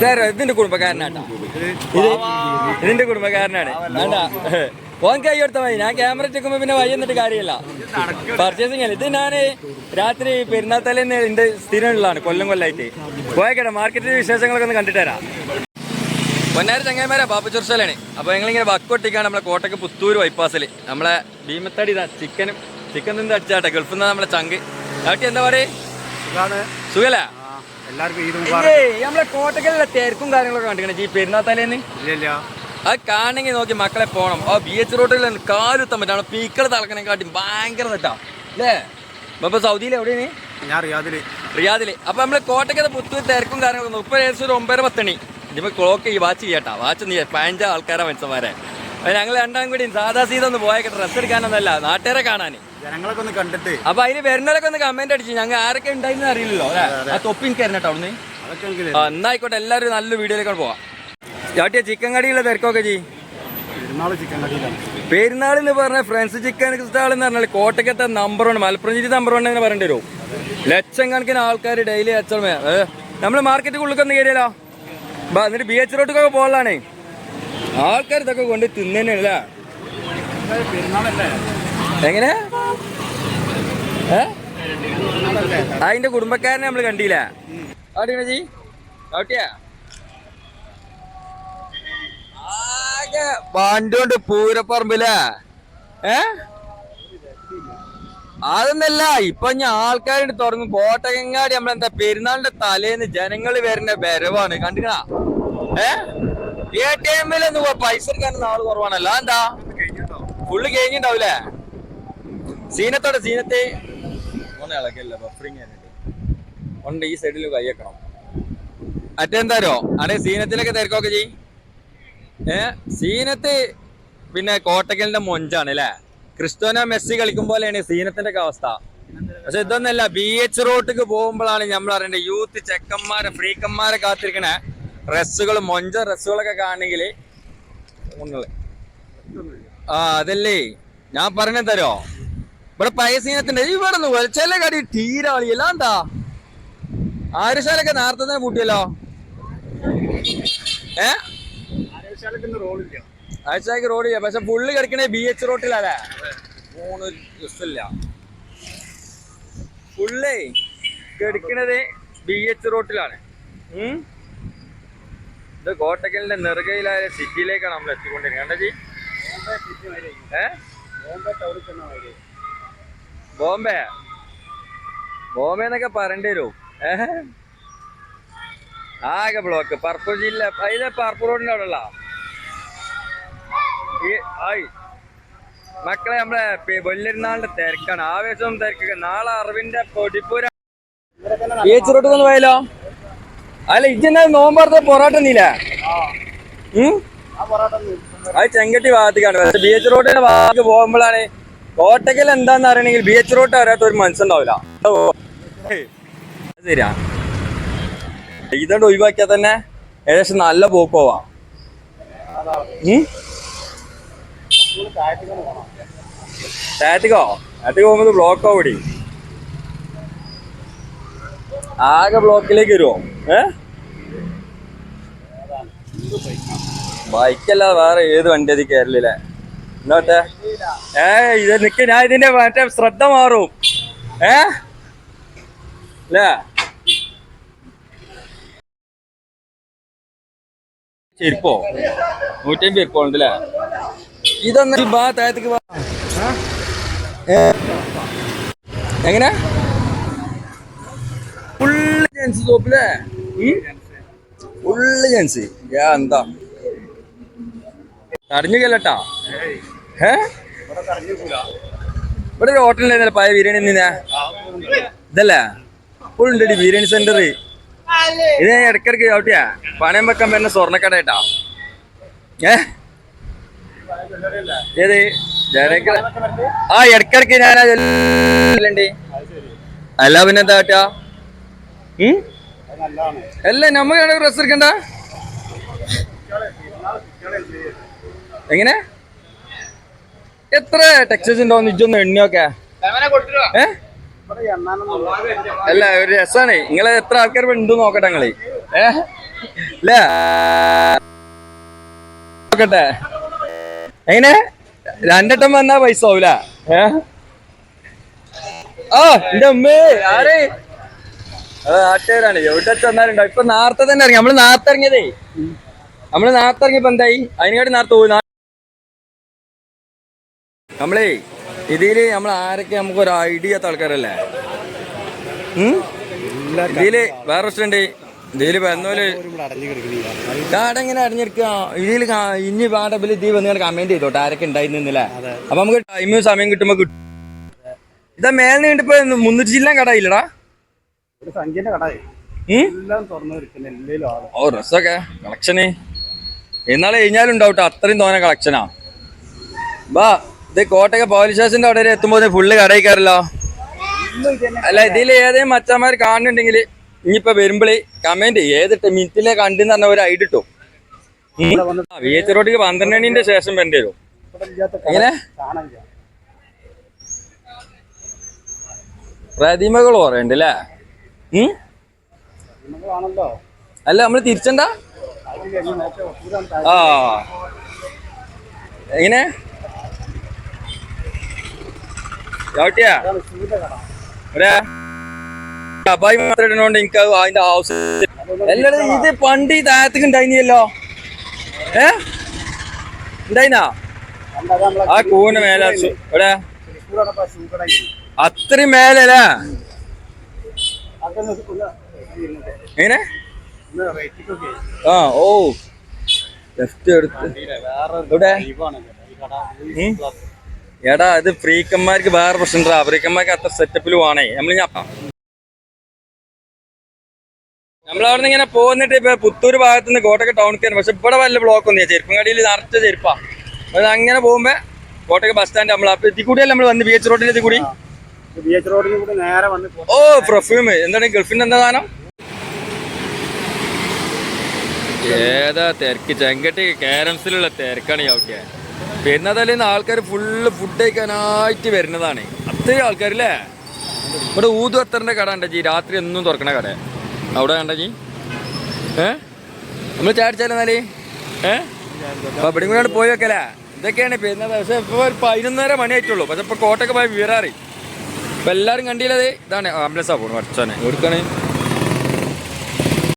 ഇതാരോ? ഇതിന്റെ കുടുംബക്കാരനാട്ടാ. ഇതിന്റെ കുടുംബക്കാരനാണ്. വേണ്ട ഓൻ കൈ കൊടുത്താൽ മതി ഞാൻ ക്യാമറ ചെക്കുമ്പോ പിന്നെ വഴി എന്നിട്ട് കാര്യമില്ല. പർച്ചേസിംഗ് അല്ല? ഇത് ഞാൻ രാത്രി പെരുന്നാൾ തലേന്ന് എന്റെ സ്ഥിരമുള്ളതാണ്. കൊല്ലം കൊല്ലായിട്ട്. പോയേക്കട്ടെ മാർക്കറ്റിലെ വിശേഷങ്ങളൊക്കെ ഒന്ന് കണ്ടിട്ട് തരാം പൊന്നാരി ചങ്ങായിമാരാ ചുർച്ചാലാണ് അപ്പൊ ഞങ്ങളിങ്ങനെ ബക്കൊട്ടിക്കാണ് നമ്മളെ കോട്ടക്ക് പുത്തൂര് ബൈപ്പാസിൽ നമ്മളെ ഭീമത്തടി ചിക്കനും ചിക്കൻ നിന്ന് അടിച്ചാട്ടെ ഗൾഫിൽ നിന്ന് നമ്മളെ ചങ്ക്. ചാട്ടി എന്താ പറയുക സുഖല്ലേ? എല്ലാവർക്കും ഈദ് ഇല്ലേ, നമ്മളെ കോട്ടക്കലിലെ തിരക്കും കാര്യങ്ങളൊക്കെ കണ്ടിക്കണേ ഈ പെരുന്നാൾ തലേന്ന് ഇല്ല അത് കാണണമെങ്കിൽ നോക്കി മക്കളെ പോണം. ആ ബി എച്ച് റോഡിൽ കാലുത്താൻ പറ്റാണ് പീക്കൾ തളക്കണേ കാട്ടി ഭയങ്കര തെറ്റാ. അല്ലേ അപ്പൊ സൗദിയിൽ എവിടെയാണ്? ഞാൻ റിയാദിൽ. റിയാദിൽ. അപ്പൊ നമ്മൾ കോട്ടക്കത്തെ പുത്തൂർ തിരക്കും കാര്യങ്ങളൊക്കെ ഇപ്പൊ ഏകദേശം ഒരു ഒമ്പതര പത്തണി ഇനിയിപ്പോ ക്ലോക്ക് ഈ വാച്ച് ചെയ്യട്ടാ. വാച്ച് നീ പതിനഞ്ച ആൾക്കാരാ മനുഷ്യന്മാരെ. ഞങ്ങൾ രണ്ടാം കൂടി സാധാ സീത ഒന്ന് പോയേക്കെ ഡ്രസ് എടുക്കാനൊന്നല്ല നാട്ടുകാരെ കാണാൻ ജനങ്ങളൊക്കെ ഒന്ന് കണ്ടിട്ട്. അപ്പൊ അതിന് വരുന്നവരൊക്കെ ഒന്ന് കമന്റ് അടിച്ചു ഞങ്ങൾ ആരൊക്കെ ഉണ്ടായിരുന്നു അറിയില്ലല്ലോ ആ തൊപ്പി എനിക്ക് തരണം കേട്ടോ അവിടുന്ന്. എന്നായിക്കോട്ടെ എല്ലാവരും നല്ല വീഡിയോയിലേക്ക് പോവാം. ചാട്ടിയ ചിക്കൻ കടിയുള്ള തിരക്കൊക്കെ ജീ പെരുന്നാൾ എന്ന് പറഞ്ഞ ഫ്രണ്ട്സ് ചിക്കൻ സ്റ്റാൾ എന്ന് പറഞ്ഞാൽ കോട്ടക്കത്തെ നമ്പർ വൺ മലപ്പുറം ജില്ല നമ്പർ വൺ എന്ന് പറയേണ്ടി വരും. ലക്ഷം കണക്കിന് ആൾക്കാർ ഡെയിലി അച്ചമേ നമ്മൾ മാർക്കറ്റ് ഉള്ളിക്കൊന്ന് കയറിയല്ലോ ബാ എന്നിട്ട് ബി എച്ച് റോട്ടിക്കൊക്കെ പോകാനാണ് ആൾക്കാർ ഇതൊക്കെ കൊണ്ട് തിന്നല്ലേ എങ്ങനെ? അതിന്റെ കുടുംബക്കാരനെ നമ്മൾ കണ്ടില്ല. ആടിയാ ജി ഔട്ടിയാ ആകെ വണ്ടോണ്ട് പൂരപ്പറമ്പില്ലേ ഏ? അതൊന്നല്ല ഇപ്പൊ ഞാൻ ആൾക്കാരുണ്ട് തുടങ്ങും. കോട്ടകങ്ങാടി നമ്മളെന്താ പെരുന്നാളിന്റെ തലേന്ന് ജനങ്ങൾ വരുന്ന വരവാണ്. കണ്ടിട്ടാ ഏ? എ ടി എമ്മിലൊന്നും പൈസ എടുക്കാൻ ആൾ കുറവാണല്ലോ. എന്താ ഫുള്ള് കഴിഞ്ഞിണ്ടാവൂലേ? സീനത്തോടെ സീനത്തെ. ഓനെ ഇളകില്ല ബഫറിങ് ഉണ്ട് ഈ സൈഡിൽ കയ്യക്കണം മറ്റെന്താരോ? അടേ സീനത്തിലൊക്കെ തിരക്കൊക്കെ ചെയ് ഏ സീനത്ത് പിന്നെ കോട്ടക്കലിന്റെ മൊഞ്ചാണ് അല്ലേ? ക്രിസ്ത്യാനോ മെസ്സി കളിക്കും പോലെയാണ് സീനത്തിന്റെ ഒക്കെ അവസ്ഥ. പക്ഷെ ഇതൊന്നല്ല ബി എച്ച് റോട്ടിക്ക് പോകുമ്പോഴാണ് നമ്മൾ അറിയേണ്ടത് യൂത്ത് ചെക്കന്മാരെ ഫ്രീക്കന്മാരെ കാത്തിരിക്കണ. ഡ്രസ്സുകൾ മൊഞ്ച ഡ്രസ്സുകളൊക്കെ കാണണമെങ്കിൽ ആ അതല്ലേ? ഞാൻ പറഞ്ഞു തരോ? ഇവിടെ പയസീനത്തിന്റെ ഇവിടെ വലിച്ചല്ലേ കടി എല്ലാം എന്താ ആരുശാലൊക്കെ നേരത്തെ തന്നെ കൂട്ടിയല്ലോ ഏ? റോളില്ല ആഴ്ചക്ക് റോഡില്ല പക്ഷെ ഫുള്ള് കിടക്കണേ ബി എച്ച് റോട്ടിലല്ലേ മൂന്ന് ദിവസമില്ല ഫുള്ളേ കിടക്കണത് ബി എച്ച് റോട്ടിലാണ് ഉം. ഇത് കോട്ടക്കലിന്റെ നെറുകയിലായ സിറ്റിയിലേക്കാണ് നമ്മൾ എത്തിക്കൊണ്ടിരിക്കുന്നത്. ബോംബെ. ബോംബെ എന്നൊക്കെ പറയേണ്ടി വരും. ഏഹ് ആകെ ബ്ലോക്ക് പർപ്പൂർ ജില്ല അതിലെ പർപ്പൂർ റോഡിന്റെ അവിടെ ഉള്ള ഈ ആയി മക്കളെ നമ്മളെ വലിയൊരുന്നാളിന്റെ തിരക്കാണ്. ആവേശവും തിരക്കൊക്കെ. നാളെ അറിവിന്റെ പൊടിപ്പൂര. ബീച്ച് റോഡ് ഒന്ന് പോയാലോ? അല്ല ഇജ്ജെന്നാ നോമ്പറത്തെ പൊറോട്ട നീല അത് ചെങ്കട്ടി ഭാഗത്തേക്കാണ്. പക്ഷെ ബി എച്ച് റോഡിന്റെ ഭാഗത്ത് പോകുമ്പോഴാണ് കോട്ടക്കൽ എന്താന്ന് അറിയണമെങ്കിൽ ബി എച്ച് റോഡ് അറിയാത്ത ഒരു മനസ്സുണ്ടാവില്ല ശരിയാ. ഇതോട് ഒഴിവാക്കിയാൽ തന്നെ ഏകദേശം നല്ല പോക്ക് പോവാം പോകുമ്പോൾ ബ്ലോക്ക് ഓടി ആകെ ബ്ലോക്കിലേക്ക് വരുമോ ഏ? ബൈക്കല്ലാതെ വേറെ ഏത് വണ്ടി അത് കേരളിലെ? എന്നോട്ടെ ഏ ഇത് നിക്ക് ഞാൻ ഇതിന്റെ മറ്റേ ശ്രദ്ധ മാറും. ഏ? അല്ലേ ചെരുപ്പോ നൂറ്റമ്പത് ചെരുപ്പോ ഉണ്ടല്ലേ ഇതൊന്ന് ബാ താഴത്തേക്ക് ബാ? എങ്ങനെ? ഫുള്ള് ജെൻസ് സോപ്പില്ലേ ഫുള്ള് ചാൻസ് യാ എന്താ? അറിഞ്ഞു കേട്ടാ ഇവിടെ ഒരു ഹോട്ടലിൽ പഴയ ബിരിയാണി നിന്നെ ഇതല്ലേ? ഉണ്ടടി ബിരിയാണി സെന്റർ ഇത് ഞാൻ ഇടക്കിടക്ക് ഔട്ടിയാ പണയം വെക്കാൻ വരുന്ന സ്വർണക്കട കേട്ടാ ഏത്? ആ ഇടക്കിടക്ക് ഞാൻ അല്ല പിന്നെ എന്താ അല്ല നമ്മ ഡ്രസ് എടുക്കണ്ട? എങ്ങനെ? എത്ര ടെക്സ്റ്റേഴ്സ് ഉണ്ടോ നിജൊന്ന് എണ്ണിയൊക്കെ? ഏ? അല്ല ഒരു രസാണ്. നിങ്ങൾ എത്ര ആൾക്കാർ ഉണ്ട് നോക്കട്ടെ നിങ്ങൾ. ഏ? അല്ലേ? നോക്കട്ടെ. എങ്ങനെ? രണ്ടെട്ടം വന്നാ പൈസ ആവൂല. ഏ? ആ എന്റെ അമ്മേ. ആരേ? അത് നാട്ടുകാരാണ് എവിടെ ചെന്നാലുണ്ടോ ഇപ്പൊ നേരത്തെ തന്നെ ഇറങ്ങി. നമ്മൾ നേരത്തെ ഇറങ്ങിയതേ. നമ്മൾ നേരത്തെ ഇറങ്ങിയപ്പോ എന്തായി? അതിനെക്കാട്ടി നേരത്തെ പോയി നമ്മളേ ഇതിൽ നമ്മൾ ആരൊക്കെ നമുക്ക് ഒരു ഐഡിയ ആൾക്കാരല്ലേ? ഇതിൽ വേറെ പ്രശ്നമുണ്ട് ഇതിൽ വന്നോൽ അടഞ്ഞു ഇതിൽ കാട ഇങ്ങനെ അടഞ്ഞിരിക്കുക. ഇതിൽ ഇനി പാടബിൽ ഇത് വന്ന് കമന്റ് ചെയ്തോട്ടെ. ആരൊക്കെ ഉണ്ടായിരുന്നില്ല അപ്പൊ നമുക്ക് ടൈമും സമയം കിട്ടുമ്പോ കിട്ടും. ഇതാ മേലെ നീണ്ടിപ്പോ മുന്നൂറ്റി ജില്ല കടയില്ലടാ ഓ ഡ്രസ്സൊക്കെ കളക്ഷന്. എന്നാളെ കഴിഞ്ഞാലും ഉണ്ടാവട്ടെ അത്രയും തോന്നെ കളക്ഷനാ. ബാ ഇത് കോട്ടയ പോലീസ് സ്റ്റേഷന്റെ അവിടെ വരെ എത്തുമ്പോ ഫുള്ള് കടയിൽ കയറല്ലോ അല്ല ഇതിൽ ഏതെങ്കിലും മച്ചന്മാർ കാണുന്നുണ്ടെങ്കിൽ ഇനിയിപ്പോ വരുമ്പോഴേ കമന്റ് ഏത് മിനിറ്റിലെ കണ്ടെന്ന് പറഞ്ഞ ഒരു ഐഡി ഇട്ടു. വി എച്ച് റോഡിക്ക് പന്ത്രണ്ട് മണിന്റെ ശേഷം വരേണ്ടി വരും. എങ്ങനെ? പ്രതിമകൾ പറയണ്ട് അല്ലേ നമ്മൾ തിരിച്ചണ്ട ആ. എങ്ങനെ? ചവിട്ടിയാ? ഷൂവിന്റെ അപ്പായി മാത്രം ഇടുന്നോണ്ട് എനിക്ക് അതിന്റെ ഹൗസ് എല്ലാവരും ഇത് പണ്ട് ഈ താഴത്തേക്ക് ഉണ്ടായിനല്ലോ ഏ? ഉണ്ടായിനാ ആ കൂന മേലെ ഇവിടെ അത്രയും മേലെ അല്ലേ എങ്ങനെ? ആ ഓ. ലെഫ്റ്റ് എടുത്ത്. ഉം. എടാ ഇത് ഫ്രീക്കന്മാർക്ക് വേറെ പ്രശ്നം ഫ്രീക്കന്മാർക്ക് അത്ര സെറ്റപ്പിൽ വേണേ. നമ്മൾ ഞാൻ നമ്മളവിടെ ഇങ്ങനെ പോകുന്നിട്ട് ഇപ്പൊ പുത്തൂർ ഭാഗത്ത് നിന്ന് കോട്ടയ്ക്ക് ടൗണിൽ പക്ഷെ ഇവിടെ വല്ല ബ്ലോക്ക് ഒന്നും ചെരുപ്പങ്ങാടിയിൽ നിറച്ച ചെരുപ്പാ. അങ്ങനെ പോകുമ്പോ കോട്ടയ്ക്ക് ബസ് സ്റ്റാൻഡ് നമ്മൾ ഇതിൽ കൂടിയല്ലേ നമ്മൾ വന്ന് ബി എച്ച് റോഡിൽ ഇതിൽ കൂടി ഓ പെർഫ്യൂം എന്താണ് ഗൾഫിന്റെ എന്താ സാധനം? ഏതാ തിരക്ക്? ചെങ്കട്ടി കാരംസിലുള്ള തിരക്കാണ് ചവിട്ടിയ പെരുന്നതല്ലേ ആൾക്കാർ ഫുള്ള് ഫുഡ് കഴിക്കാനായിട്ട് വരുന്നതാണ്. അത്രയും ആൾക്കാരില്ലേ? ഇവിടെ ഊതു അത്തറിന്റെ കട ഉണ്ട ജി? രാത്രി എന്നും തുറക്കണ കട. അവിടെ കണ്ട ജി? ഏ? നമ്മൾ ചാടിച്ചാലെന്നാൽ ഏ? അപ്പൊ ഇവിടെ കൂടെ പോയി വെക്കലേ ഇതൊക്കെയാണ് പെരുന്നത് പക്ഷെ ഇപ്പൊ ഒരു പതിനൊന്നര മണിയായിട്ടുള്ളൂ. പക്ഷെ ഇപ്പൊ കോട്ടയൊക്കെ പോയി വീറാറി ഇപ്പൊ എല്ലാരും കണ്ടില്ലത് ഇതാണ് ആംബുലൻസാ പോണു അടച്ചാണ് എവിടുക്കാണ്?